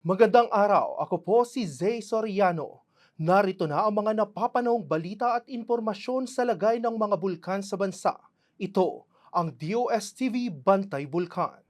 Magandang araw, ako po si Zay Soriano. Narito na ang mga napapanahong balita at impormasyon sa lagay ng mga bulkan sa bansa. Ito ang DOSTV Bantay Bulkan.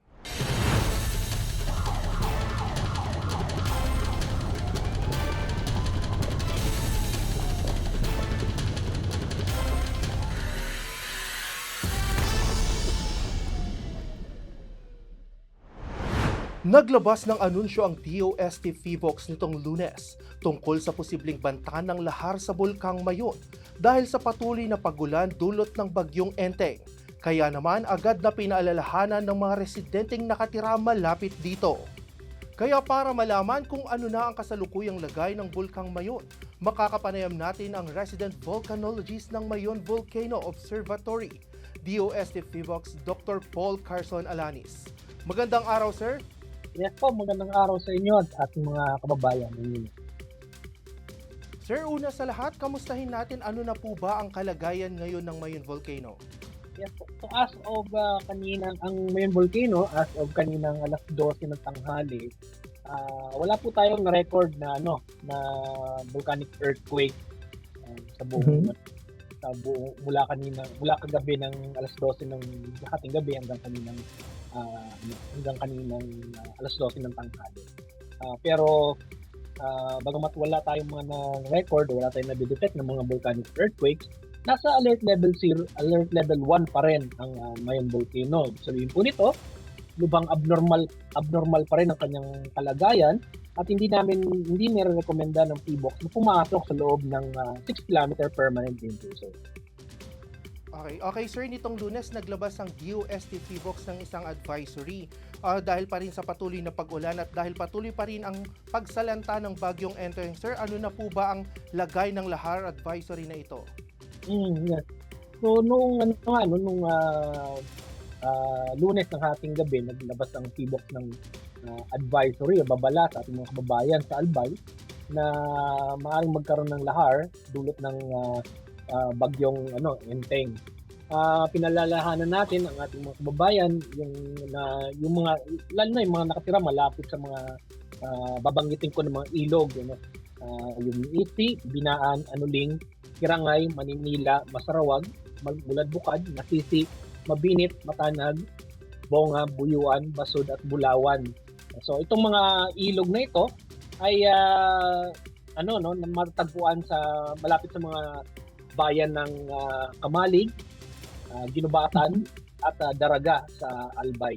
Naglabas ng anunsyo ang DOST Fivox nitong lunes tungkol sa posibleng banta ng lahar sa Bulkang Mayon dahil sa patuloy na pagulan dulot ng bagyong Enteng. Kaya naman agad na pinaalalahanan ng mga residenteng nakatira malapit dito. Kaya para malaman kung ano na ang kasalukuyang lagay ng Bulkang Mayon, makakapanayam natin ang resident volcanologist ng Mayon Volcano Observatory, DOST Fivox Dr. Paul Carson Alanis. Magandang araw, sir. Yes po, magandang araw sa inyo at ating mga kababayan ninyo. Sir, una sa lahat, kamustahin natin ano na po ba ang kalagayan ngayon ng Mayon Volcano? Yes po. So as of uh, kaninang ang Mayon Volcano, as of kaninang alas 12 ng tanghali, ah, wala po tayong record na ano na volcanic earthquake ah, sa buong sa buong mula kanina mula kagabi ng alas 12 ng hating gabi hanggang kaninang ah, hanggang kaninang ah, alas 12 ng tanghali. Ah, pero ah, bagamat wala tayong mga na-record, wala tayong na-detect ng mga volcanic earthquakes, nasa alert level 0, alert level 1 pa rin ang uh, Mayon Volcano. Sabihin po nito, lubang abnormal abnormal pa rin ang kanyang kalagayan at hindi namin hindi nire-recommenda ng PBOX na pumasok sa loob ng ah, 6 km permanent danger zone. Okay, okay sir, nitong lunes naglabas ang DOST Fivox ng isang advisory ah, dahil pa rin sa patuloy na pag-ulan at dahil patuloy pa rin ang pagsalanta ng bagyong Enteng. Sir, ano na po ba ang lagay ng lahar advisory na ito? Mm, yes. So nung ano nga no, nung ah, ah, lunes ng hating gabi naglabas ang PBOX ng ah, advisory o babala sa ating mga kababayan sa Albay na maaaring magkaroon ng lahar dulot ng ah, ah, bagyong ano Enteng. Ah, pinalalahanan natin ang ating mga kababayan yung na yung mga lalo na yung mga nakatira malapit sa mga ah, babanggitin ko ng mga ilog ano Ah, yung Iti, Binaan, Anuling, Kirangay, Maninila, Masarawag, Magulad Bukad, Nasisi, Mabinit, Matanag, Bonga, Buyuan, Basud at Bulawan. So itong mga ilog na ito ay ah, ano no, na matatagpuan sa malapit sa mga bayan ng ah, Kamalig, ah, Ginubatan at ah, Daraga sa Albay.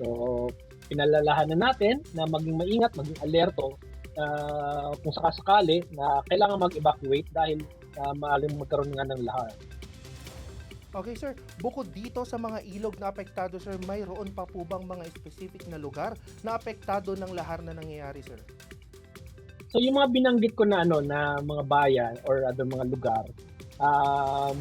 So pinalalahanan natin na maging maingat, maging alerto ah, kung sakasakali na kailangan mag-evacuate dahil uh, maaaring magkaroon nga ng lahar. Okay sir, bukod dito sa mga ilog na apektado sir, mayroon pa po bang mga specific na lugar na apektado ng lahar na nangyayari sir? So yung mga binanggit ko na ano na mga bayan or other mga lugar, um,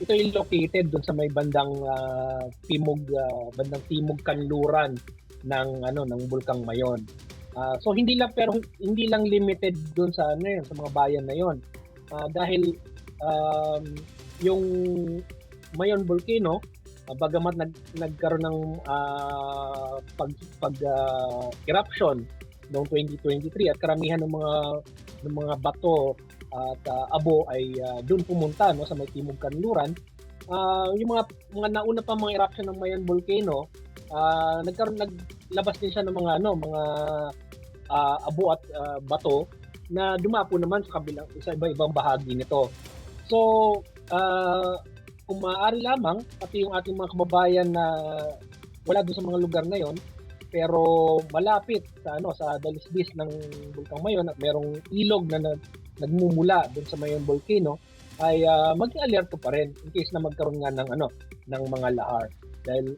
ito yung located doon sa may bandang ah, timog ah, bandang timog kanluran ng ano ng Bulkang Mayon. Ah, so hindi lang pero hindi lang limited doon sa ano yun, sa mga bayan na yon. Ah, dahil um, yung Mayon Volcano ah, bagamat nag, nagkaroon ng ah, pag pag ah, eruption noong 2023 at karamihan ng mga ng mga bato at ah, abo ay ah, doon pumunta no sa may timog kanluran. Ah, yung mga mga nauna pa mga eruption ng Mayon Volcano, ah, nagkaroon naglabas din siya ng mga ano, mga ah, abo at ah, bato na dumapo naman sa kabilang sa iba-ibang bahagi nito. So, ah, kung maaari lamang pati yung ating mga kababayan na wala doon sa mga lugar na yon pero malapit sa ano sa dalisdis ng Bulkang Mayon at merong ilog na nag, nagmumula doon sa Mayon Volcano ay ah, maging alerto pa rin in case na magkaroon nga ng ano ng mga lahar. Dahil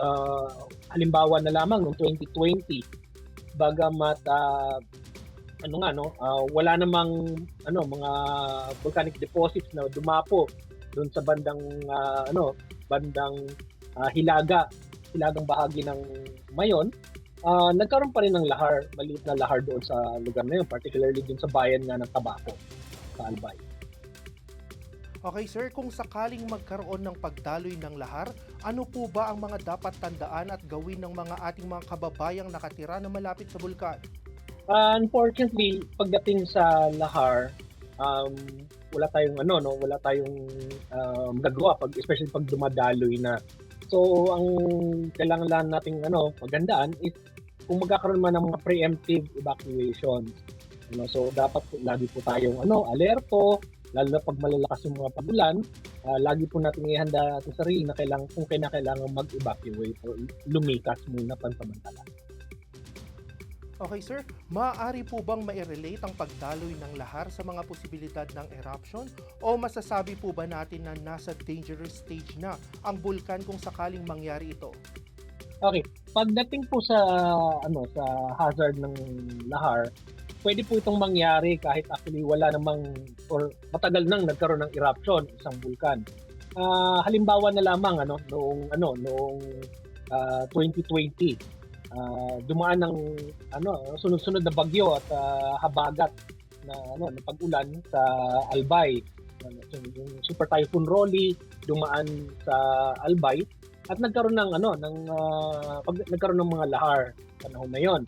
ah, halimbawa na lamang noong 2020 bagamat ah, ano nga no ah, wala namang ano mga volcanic deposits na dumapo doon sa bandang ah, ano bandang ah, Hilaga hilagang bahagi ng Mayon, ah, nagkaroon pa rin ng lahar, maliit na lahar doon sa lugar na yun, particularly doon sa bayan nga ng Tabaco, sa Albay. Okay sir, kung sakaling magkaroon ng pagdaloy ng lahar, ano po ba ang mga dapat tandaan at gawin ng mga ating mga kababayang nakatira na malapit sa bulkan? Uh, unfortunately, pagdating sa lahar, um, wala tayong ano no, wala tayong um, gagawa pag especially pag dumadaloy na. So ang kailangan lang nating ano, magandaan is kung magkakaroon man ng mga preemptive evacuations. Ano, so dapat lagi po tayong ano, alerto, lalo na pag malalakas yung mga pagulan, ah, lagi po natin ihanda sa sarili na kailangan kung kailangan mag-evacuate o lumikas muna pansamantala. Okay sir, maaari po bang mairelate ang pagdaloy ng lahar sa mga posibilidad ng eruption o masasabi po ba natin na nasa dangerous stage na ang bulkan kung sakaling mangyari ito? Okay, pagdating po sa ano sa hazard ng lahar, pwede po itong mangyari kahit actually wala namang or matagal nang nagkaroon ng eruption isang bulkan. Ah, halimbawa na lamang ano noong ano noong ah, 2020 ah, dumaan ng ano sunod-sunod na bagyo at ah, habagat na ano na pag-ulan sa Albay. Ano, yung, Super Typhoon Rolly dumaan sa Albay at nagkaroon ng ano ng ah, pag, nagkaroon ng mga lahar panahon na yon.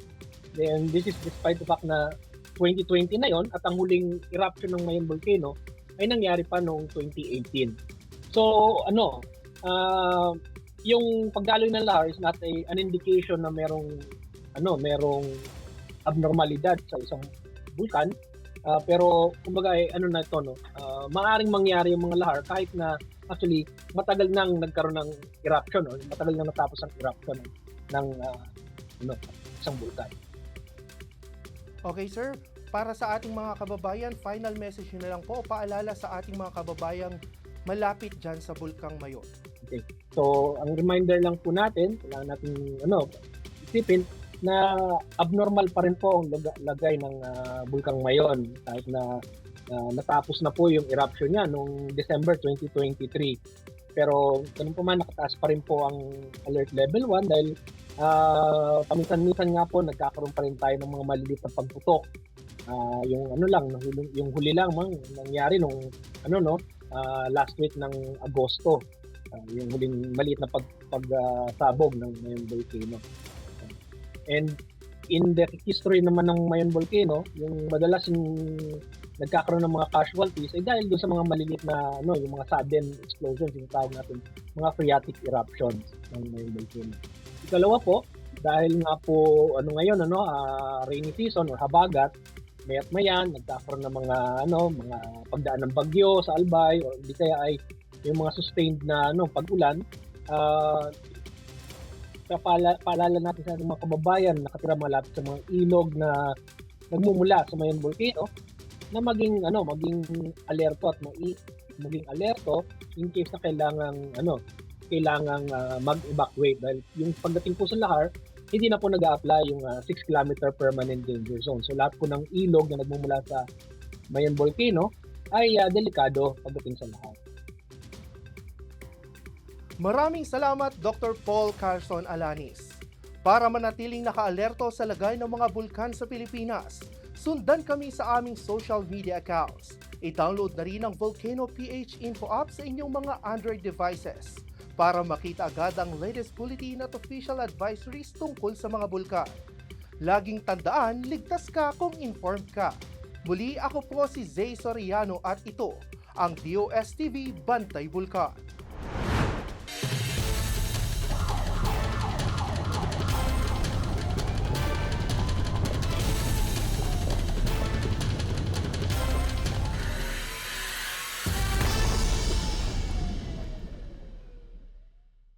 Then this is despite the fact na 2020 na yon at ang huling eruption ng Mayon volcano ay nangyari pa noong 2018. So ano ah, yung pagdaloy ng lahar is not a, an indication na merong ano merong abnormalidad sa isang bulkan Ah, pero kumbaga ay ano na ito no? Ah, maaring mangyari yung mga lahar kahit na actually matagal nang nagkaroon ng eruption o matagal nang natapos ang eruption ng, ah, ano, isang bulkan. Okay sir, para sa ating mga kababayan, final message na lang po, paalala sa ating mga kababayang malapit dyan sa Bulkang Mayon. So, ang reminder lang po natin, kailangan natin ano, isipin na abnormal pa rin po ang laga- lagay ng ah, bulkang Mayon kahit na ah, natapos na po yung eruption niya noong December 2023. Pero ganun po man, nakataas pa rin po ang alert level 1 dahil ah, paminsan-minsan nga po nagkakaroon pa rin tayo ng mga maliliit na pagputok. Ah, yung ano lang, yung huli- lang mang nangyari nung ano no, ah, last week ng Agosto. Ah, yung huling maliit na pag pagsabog ng Mayon volcano. And in the history naman ng Mayon volcano, yung madalas yung nagkakaroon ng mga casualties ay dahil doon sa mga maliliit na ano, yung mga sudden explosions, yung tawag natin, mga phreatic eruptions ng Mayon volcano. Ikalawa po, dahil nga po ano ngayon ano, ah, rainy season or habagat, mayat mayan nagkakaroon ng mga ano, mga pagdaan ng bagyo sa Albay o hindi kaya ay yung mga sustained na ano pag-ulan, ah paalala, paalala natin sa ating mga kababayan na nakatira malapit sa mga ilog na nagmumula sa Mayon Volcano na maging ano maging alerto at mai, maging alerto in case na kailangan ano kailangan mag-evacuate dahil yung pagdating po sa lahar hindi na po nag-a-apply yung 6 km permanent danger zone. So lahat po ng ilog na nagmumula sa Mayon Volcano ay ah, delikado pagdating sa lahar. Maraming salamat Dr. Paul Carson Alanis. Para manatiling nakaalerto sa lagay ng mga bulkan sa Pilipinas, sundan kami sa aming social media accounts. I-download na rin ang Volcano PH Info app sa inyong mga Android devices para makita agad ang latest bulletin at official advisories tungkol sa mga bulkan. Laging tandaan, ligtas ka kung informed ka. Muli ako po si Zay Soriano at ito ang DOS TV Bantay Bulkan.